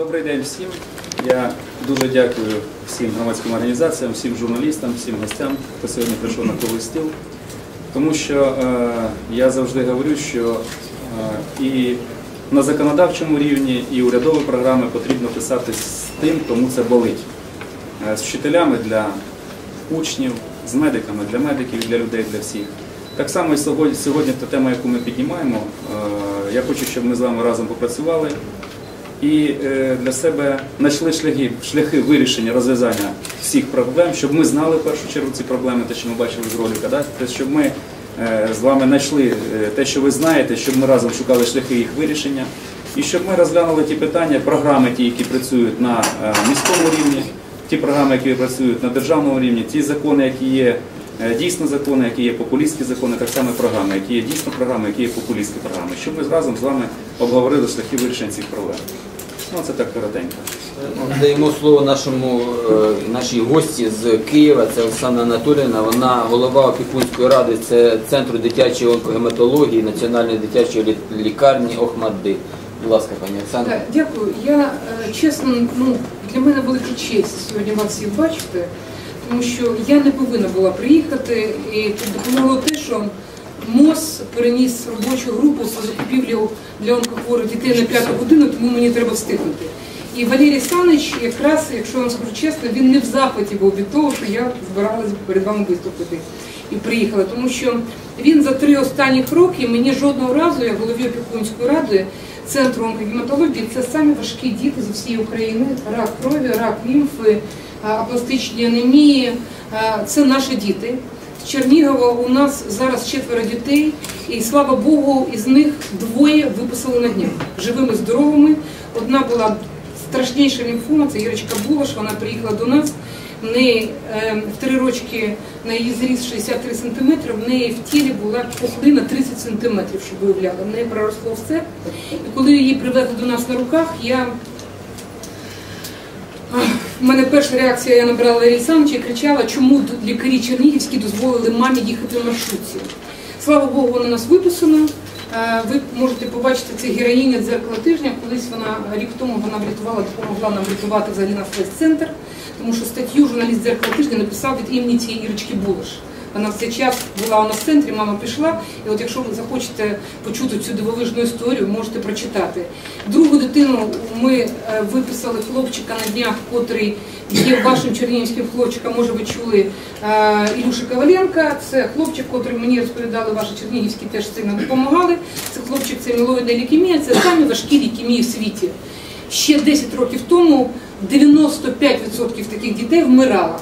Добрий день всім. Я дуже дякую всім громадським організаціям, всім журналістам, всім гостям, хто сьогодні прийшов на круглий стіл. Тому що е, я завжди говорю, що е, і на законодавчому рівні, і урядові програми потрібно писати з тим, кому це болить. Е, з вчителями для учнів, з медиками для медиків, для людей, для всіх. Так само і сьогодні, сьогодні та тема, яку ми піднімаємо, е, я хочу, щоб ми з вами разом попрацювали і е, для себе знайшли шляхи, шляхи вирішення, розв'язання всіх проблем, щоб ми знали в першу чергу ці проблеми, те, що ми бачили з ролика, да? те, щоб ми е, з вами знайшли е, те, що ви знаєте, щоб ми разом шукали шляхи їх вирішення, і щоб ми розглянули ті питання, програми, ті, які працюють на міському рівні, ті програми, які працюють на державному рівні, ті закони, які є дійсно закони, які є популістські закони, так само програми, які є дійсно програми, які є популістські програми, щоб ми разом з вами обговорили шляхи вирішення цих проблем. Ну, це так коротенько. Даємо слово нашому е, нашій гості з Києва. Це Оксана Анатоліївна. Вона голова опікунської ради це центру дитячої онкогематології Національної дитячої лі- лікарні Охмадди. Будь ласка, пані Оксана. Так, дякую. Я е, чесно, ну для мене велика честь сьогодні вас всіх бачити, тому що я не повинна була приїхати, і тут допомогло те, що МОЗ переніс робочу групу з закупівлю для онкохворих дітей на п'яту годину, тому мені треба встигнути. І Валерій Санич, якраз, якщо вам скажу чесно, він не в захваті був від того, що я збиралася перед вами виступити і приїхала, тому що він за три останніх роки мені жодного разу, як голові опікунської ради центру онкогематології, це самі важкі діти з всієї України, рак крові, рак лімфи, апластичні анемії. Це наші діти. Чернігова у нас зараз четверо дітей, і слава Богу, із них двоє виписали на днях живими, здоровими. Одна була страшніша лімфома, це Ірочка Булаш, вона приїхала до нас. В неї е, в три рочки на її зріс 63 см, в неї в тілі була пухлина 30 см, щоб ви уявляли. В неї проросло все. І коли її привезли до нас на руках, я у мене перша реакція, я набрала Санча і кричала, чому лікарі Чернігівські дозволили мамі їхати в маршрутці. Слава Богу, вона нас виписана. Е, Ви можете побачити це героїня дзеркала тижня. Колись вона рік тому вона врятувала, допомогла нам врятувати взагалі наш весь центр, тому що статтю журналіст дзеркала тижня написав від імені цієї Ірочки Булаш. Вона в цей час була у нас в центрі, мама пішла. І от якщо ви захочете почути цю дивовижну історію, можете прочитати. Другу дитину ми е, виписали хлопчика на днях, котрий є вашим чернігівським хлопчиком, може ви чули е, Ілюша Коваленка. Це хлопчик, котрий мені розповідали, ваші чернігівські теж сильно допомагали. Це хлопчик, це мілоїдна лікемія, це самі важкі лікемії в світі. Ще 10 років тому 95% таких дітей вмирало.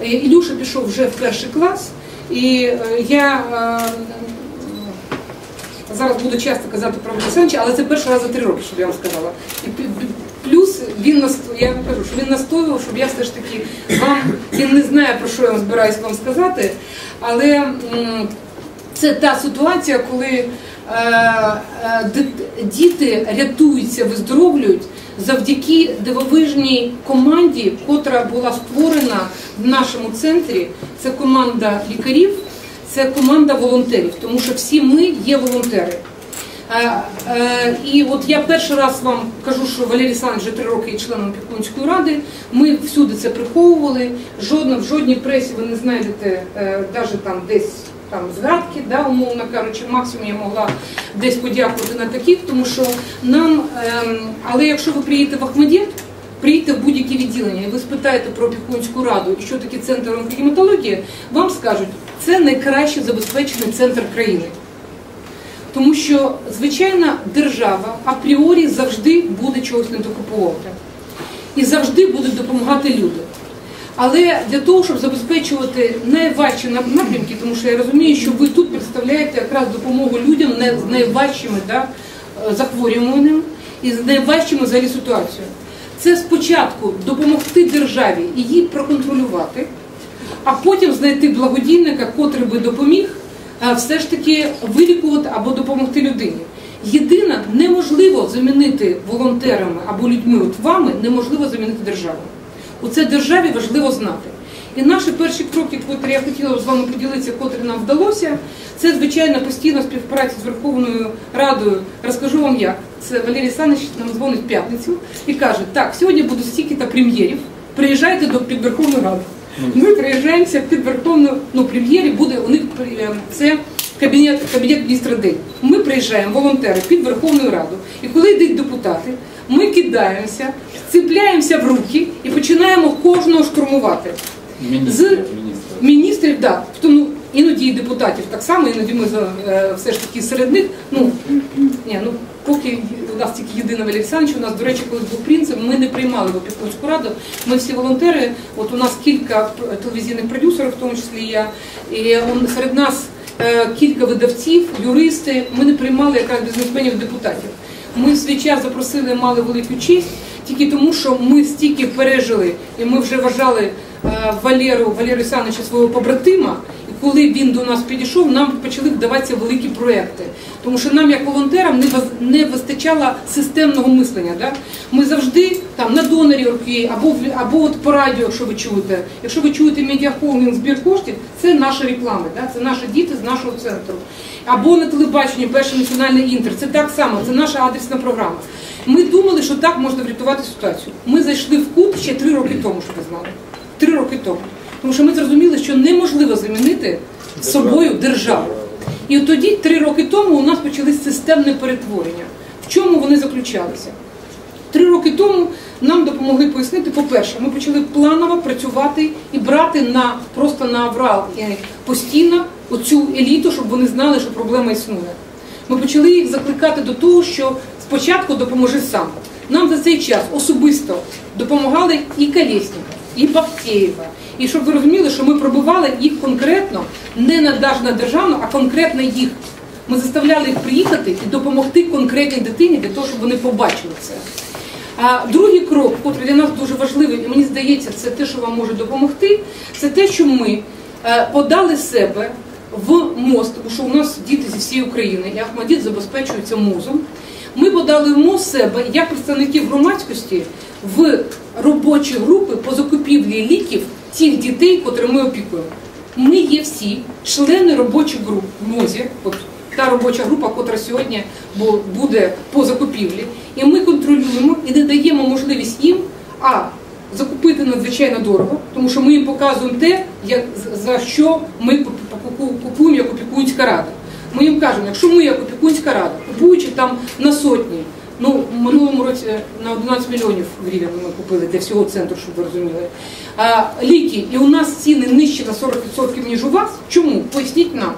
Е, Ілюша пішов вже в перший клас, і е, я е, зараз буду часто казати про Олександровича, але це перший раз за три роки, щоб я вам сказала. І плюс він нас, я вам кажу, що він настоював, щоб я все ж таки вам, він не знає, про що я вам збираюсь вам сказати, але це та ситуація, коли діти рятуються, виздоровлюють завдяки дивовижній команді, котра була створена в нашому центрі. Це команда лікарів, це команда волонтерів, тому що всі ми є волонтери. Е, е, І от я перший раз вам кажу, що Валерій Санч вже три роки є членом опікунської ради. Ми всюди це приховували. Жодно в жодній пресі ви не знайдете навіть там десь там згадки, да, умовно кажучи, максимум я могла десь подякувати на таких, тому що нам, ем, але якщо ви приїдете в Ахмадіт, приїдьте в будь-яке відділення, і ви спитаєте про опікунську раду і що таке центр онкогематології, вам скажуть, це найкраще забезпечений центр країни. Тому що звичайна держава апріорі завжди буде чогось недокуповувати. І завжди будуть допомагати люди. Але для того, щоб забезпечувати найважчі напрямки, тому що я розумію, що ви тут представляєте якраз допомогу людям з найважчими да, е, захворюваннями і з найважчими взагалі ситуацією. Це спочатку допомогти державі її проконтролювати, а потім знайти благодійника, котрий би допоміг е, все ж таки вилікувати або допомогти людині. Єдине, неможливо замінити волонтерами або людьми, от вами, неможливо замінити державу. У це державі важливо знати. І наші перші кроки, котрі я хотіла б з вами поділитися, котрі нам вдалося, це звичайно постійна співпраця з Верховною Радою. Розкажу вам як. Це Валерій Санич нам дзвонить в п'ятницю і каже: так, сьогодні будуть стільки-то прем'єрів. Приїжджайте до під Верховну Раду. Ми приїжджаємося під Верховну, ну прем'єрі буде у них е, це кабінет, кабінет міністра день. Ми приїжджаємо, волонтери, під Верховну Раду. І коли йдуть депутати, ми кидаємося, цепляємося в руки і починаємо кожного штурмувати. Міністр, З міністр. міністрів, так, тому іноді і депутатів так само, іноді ми е, все ж таки серед них. Ну ні, ну поки у нас тільки єдина Валерій Олександрович, у нас, до речі, колись був принцип, ми не приймали в опікунську раду. Ми всі волонтери. От у нас кілька телевізійних продюсерів, в тому числі я, і он, серед нас е, кілька видавців, юристи. Ми не приймали якраз бізнесменів депутатів. Ми в свій час запросили, мали велику честь, тільки тому, що ми стільки пережили, і ми вже вважали е, Валеру, Валеру Ісановича свого побратима. Коли він до нас підійшов, нам почали вдаватися великі проекти. Тому що нам, як волонтерам, не вистачало системного мислення. Да? Ми завжди там на донорі руки, або або от по радіо, якщо ви чуєте. Якщо ви чуєте медіахолдинг збір коштів, це наші реклами, да? це наші діти з нашого центру. Або на телебаченні перший національний інтер. Це так само, це наша адресна програма. Ми думали, що так можна врятувати ситуацію. Ми зайшли в кут ще три роки тому, щоб ви знали. Три роки тому. Тому що ми зрозуміли, що неможливо замінити собою державу. І от тоді, три роки тому, у нас почались системне перетворення. В чому вони заключалися? Три роки тому нам допомогли пояснити, по-перше, ми почали планово працювати і брати на просто на аврал постійно оцю еліту, щоб вони знали, що проблема існує. Ми почали їх закликати до того, що спочатку допоможи сам. Нам за цей час особисто допомагали і Колєсніков, і Бахтєєва. І щоб ви розуміли, що ми пробивали їх конкретно, не на державну, а конкретно їх. Ми заставляли їх приїхати і допомогти конкретній дитині для того, щоб вони побачили це. А другий крок, який для нас дуже важливий, і мені здається, це те, що вам може допомогти, це те, що ми е, подали себе в мост, тому що у нас діти зі всієї України, і Ахмадіт забезпечується мозом. Ми подали в МОЗ себе як представників громадськості в робочі групи по закупівлі ліків тих дітей, котрі ми опікуємо. Ми є всі члени робочих груп в МОЗі, от та робоча група, котра сьогодні буде по закупівлі, і ми контролюємо і не даємо можливість їм а закупити надзвичайно дорого, тому що ми їм показуємо те, як за що ми купуємо як опікунська рада. Ми їм кажемо, якщо ми як опікунська рада, купуючи там на сотні, ну в минулому році на 11 мільйонів гривень ми купили для всього центру, щоб ви розуміли. Ліки, і у нас ціни нижчі на 40% ніж у вас. Чому? Поясніть нам.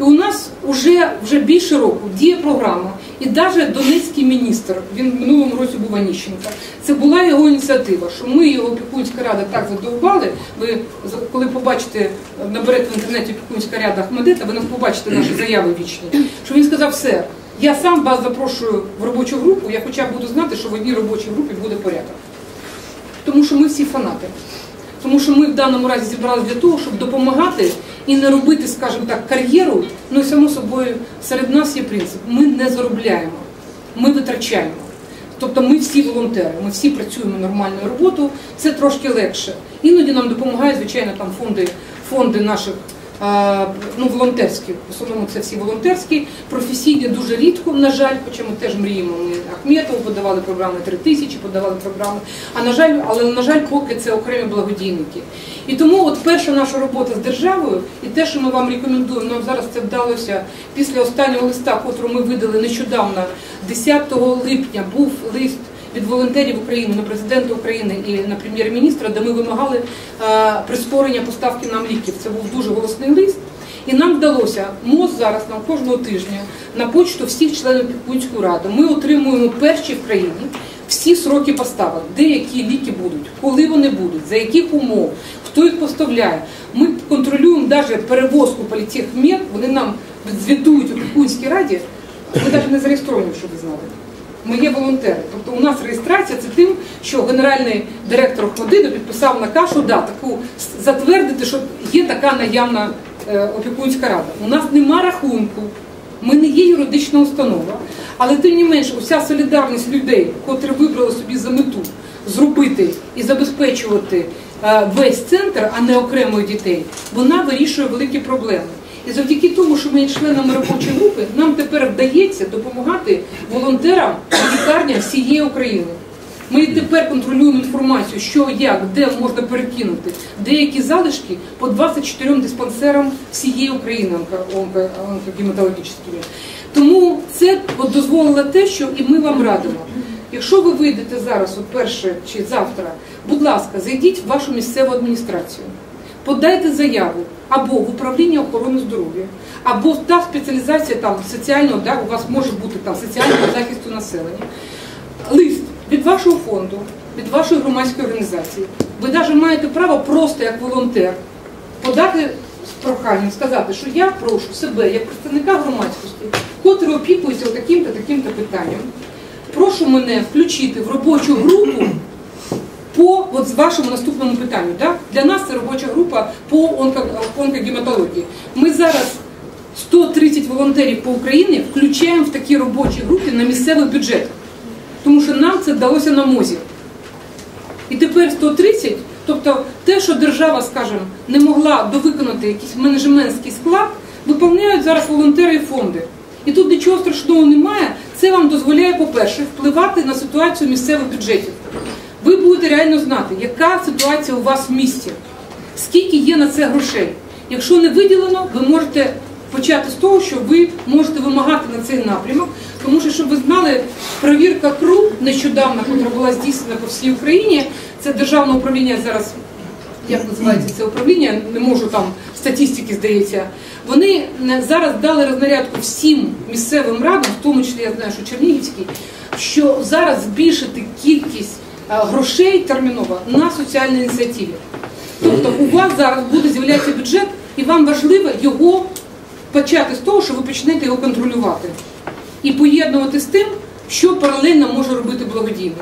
І у нас вже, вже більше року діє програма, і навіть Донецький міністр, він в минулому році був Аніщенко, це була його ініціатива, що ми його опікунська рада так задовбали. Ви коли побачите, наберете в інтернеті опікунська рада Ахмедета, ви нас побачите наші заяви вічні. Що він сказав, все, я сам вас запрошую в робочу групу, я хоча б буду знати, що в одній робочій групі буде порядок. Тому що ми всі фанати. Тому що ми в даному разі зібралися для того, щоб допомагати і не робити, скажімо так, кар'єру. Ну само собою серед нас є принцип: ми не заробляємо, ми витрачаємо. Тобто ми всі волонтери, ми всі працюємо нормальну роботу, це трошки легше. Іноді нам допомагають, звичайно, там фонди, фонди наших ну, волонтерські, в основному це всі волонтерські, професійні дуже рідко, на жаль, хоча ми теж мріємо. Ми Ахметову подавали програми 3 тисячі, подавали програми. А на жаль, але на жаль, поки це окремі благодійники. І тому от перша наша робота з державою, і те, що ми вам рекомендуємо, нам зараз це вдалося після останнього листа, котру ми видали нещодавно, 10 липня був лист від волонтерів України на президента України і на прем'єр-міністра, де ми вимагали е, прискорення поставки нам ліків. Це був дуже голосний лист. І нам вдалося МОЗ зараз нам кожного тижня на почту всіх членів Пікунської ради. Ми отримуємо перші в країні всі сроки поставок, де які ліки будуть, коли вони будуть, за яких умов, хто їх поставляє. Ми контролюємо навіть перевозку політехмет, вони нам звітують у Пікунській раді. Ми навіть не зареєстровані, щоб ви знали. Ми є волонтери. Тобто у нас реєстрація це тим, що генеральний директор Ходино підписав наказ, що да, таку затвердити, що є така наявна е, опікунська рада. У нас нема рахунку, ми не є юридична установа, але тим не менше, уся солідарність людей, котрі вибрали собі за мету зробити і забезпечувати е, весь центр, а не окремо дітей, вона вирішує великі проблеми. І завдяки тому, що ми є членами робочої групи, нам тепер вдається допомагати волонтерам в лікарнях всієї України. Ми тепер контролюємо інформацію, що як, де можна перекинути деякі залишки по 24 диспансерам всієї України онко- онко- онкогематологічними. Тому це дозволило те, що і ми вам радимо. Якщо ви вийдете зараз, от перше чи завтра, будь ласка, зайдіть в вашу місцеву адміністрацію, подайте заяву або в управління охорони здоров'я, або та спеціалізація там соціального, да, у вас може бути там соціального захисту населення. Лист від вашого фонду, від вашої громадської організації. Ви навіть маєте право просто як волонтер подати з проханням, сказати, що я прошу себе як представника громадськості, котрий опікується таким-то таким-то питанням. Прошу мене включити в робочу групу по от вашому наступному питанню. Да? Для нас це робоча група по онко- онкогематології. Ми зараз 130 волонтерів по Україні включаємо в такі робочі групи на місцевий бюджет. Тому що нам це вдалося на мозі. І тепер 130, тобто те, що держава, скажімо, не могла довиконати якийсь менеджментський склад, виповняють зараз волонтери і фонди. І тут нічого страшного немає. Це вам дозволяє, по-перше, впливати на ситуацію місцевих бюджетів. Будете реально знати, яка ситуація у вас в місті, скільки є на це грошей. Якщо не виділено, ви можете почати з того, що ви можете вимагати на цей напрямок, тому що, щоб ви знали, перевірка КРУ нещодавно, яка була здійснена по всій Україні, це державне управління зараз як називається це управління, не можу там статистики, здається. Вони зараз дали рознарядку всім місцевим радам, в тому числі я знаю, що Чернігівський, що зараз збільшити кількість грошей терміново на соціальні ініціативи. Тобто у вас зараз буде з'являтися бюджет, і вам важливо його почати з того, що ви почнете його контролювати і поєднувати з тим, що паралельно може робити благодійник.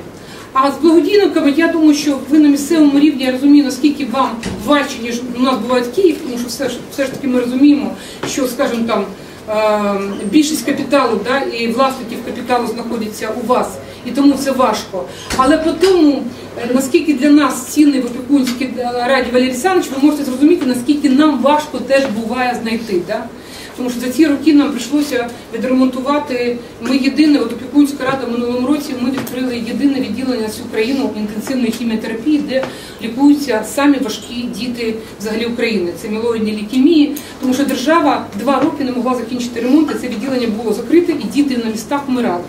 А з благодійниками я думаю, що ви на місцевому рівні я розумію, наскільки вам важче, ніж у нас буває Київ, тому що все ж все ж таки ми розуміємо, що, скажімо там, е, більшість капіталу да, і власників капіталу знаходяться у вас, і тому це важко. Але по тому, е, наскільки для нас цінний в опікунській раді Валерій Олександрович, ви можете зрозуміти, наскільки нам важко теж буває знайти. Да? Тому що за ці роки нам прийшлося відремонтувати. Ми єдине, от опікунська рада минулому році ми відкрили єдине відділення всю країну інтенсивної хіміотерапії, де лікуються самі важкі діти взагалі України. Це мілоїдні лікемії, тому що держава два роки не могла закінчити ремонт, і це відділення було закрите, і діти на містах вмирали.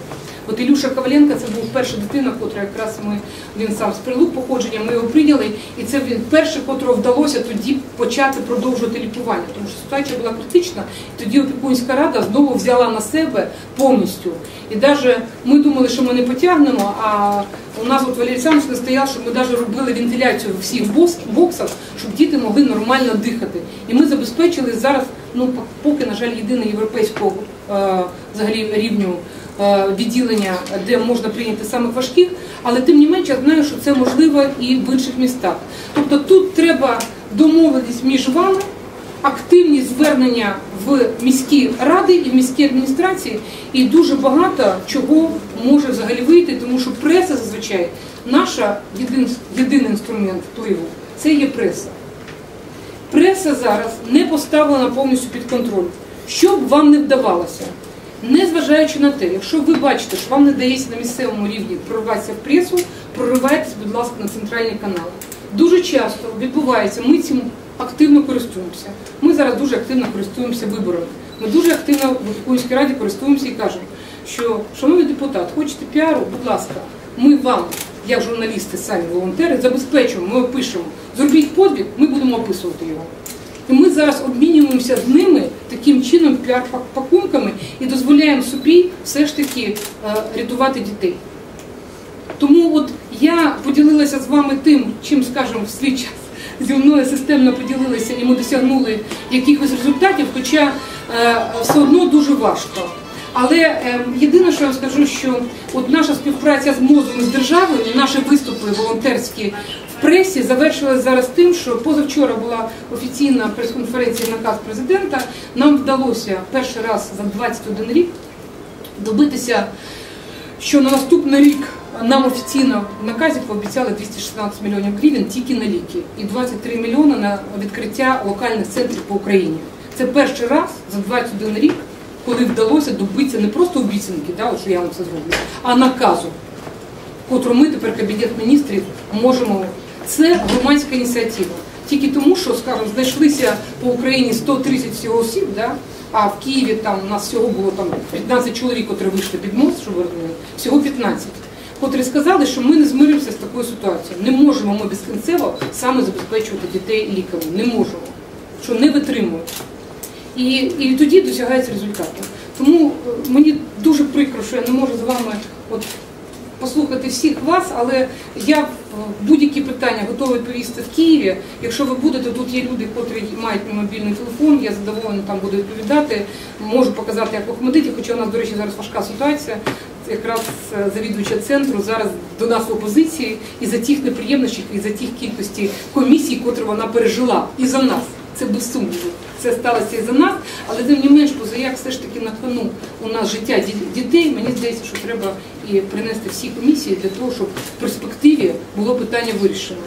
От Ілюша Коваленко це був перша дитина, котра якраз ми він сам з прилук походження. Ми його прийняли, і це він перший, котрого вдалося тоді почати продовжувати лікування, тому що ситуація була критична. І тоді опікунська рада знову взяла на себе повністю. І навіть ми думали, що ми не потягнемо. А у нас от Валерій Олександрович настояв, що ми навіть робили вентиляцію в всіх боксах, щоб діти могли нормально дихати. І ми забезпечили зараз, ну поки на жаль, єдине європейського е, взагалі рівню відділення, де можна прийняти самих важких, але тим не менше я знаю, що це можливо і в інших містах. Тобто тут треба домовитись між вами, активні звернення в міські ради і в міські адміністрації, і дуже багато чого може взагалі вийти, тому що преса зазвичай наша єдин, єдиний інструмент впливу це є преса. Преса зараз не поставлена повністю під контроль. Що б вам не вдавалося, незважаючи на те, якщо ви бачите, що вам не дається на місцевому рівні прориватися в пресу, проривайтесь, будь ласка, на центральні канали. Дуже часто відбувається, ми цим активно користуємося. Ми зараз дуже активно користуємося виборами. Ми дуже активно в Опікунській раді користуємося і кажемо, що, шановний депутат, хочете піару, будь ласка, ми вам, як журналісти, самі волонтери, забезпечуємо, ми опишемо. Зробіть подвиг, ми будемо описувати його. І ми зараз обмінюємося з ними таким чином піар-пакунками і дозволяємо собі все ж таки е, рятувати дітей. Тому от я поділилася з вами тим, чим, скажімо, в свій час зі мною системно поділилися і ми досягнули якихось результатів, хоча е, все одно дуже важко. Але е, єдине, що я скажу, що от наша співпраця з МОЗом і з державою, наші виступи волонтерські пресі завершилася зараз тим, що позавчора була офіційна прес-конференція наказ президента. Нам вдалося перший раз за 21 рік добитися, що на наступний рік Нам офіційно в наказі пообіцяли 216 мільйонів гривень тільки на ліки і 23 мільйони на відкриття локальних центрів по Україні. Це перший раз за 21 рік, коли вдалося добитися не просто обіцянки, да, що я вам це зроблю, а наказу, котру ми тепер Кабінет міністрів можемо. Це громадська ініціатива. Тільки тому, що, скажімо, знайшлися по Україні 130 всього осіб, да? а в Києві там у нас всього було там 15 чоловік, котрі вийшли під мост, щоб розуміли, всього 15. Котрі сказали, що ми не змиримося з такою ситуацією. Не можемо ми безкінцево саме забезпечувати дітей ліками. Не можемо. Що не витримують. І, і тоді досягається результату. Тому е, мені дуже прикро, що я не можу з вами от послухати всіх вас, але я в будь-які питання готова відповісти в Києві. Якщо ви будете, тут є люди, котрі мають мій мобільний телефон, я задоволена там буду відповідати. Можу показати, як в хоча у нас, до речі, зараз важка ситуація. Якраз е, завідувача центру зараз до нас в опозиції і за тих неприємностей, і за тих кількості комісій, котрі вона пережила, і за нас. Це без сумніву. Це сталося і за нас, але тим не менш, позаяк все ж таки на кону у нас життя дітей. Мені здається, що треба і принести всі комісії для того, щоб в перспективі було питання вирішено.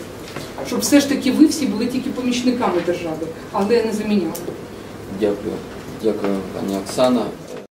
Щоб все ж таки ви всі були тільки помічниками держави, але не заміняли. Дякую. Дякую, пані Оксана.